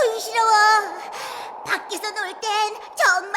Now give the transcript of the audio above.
촌스러워. 밖에서 놀땐정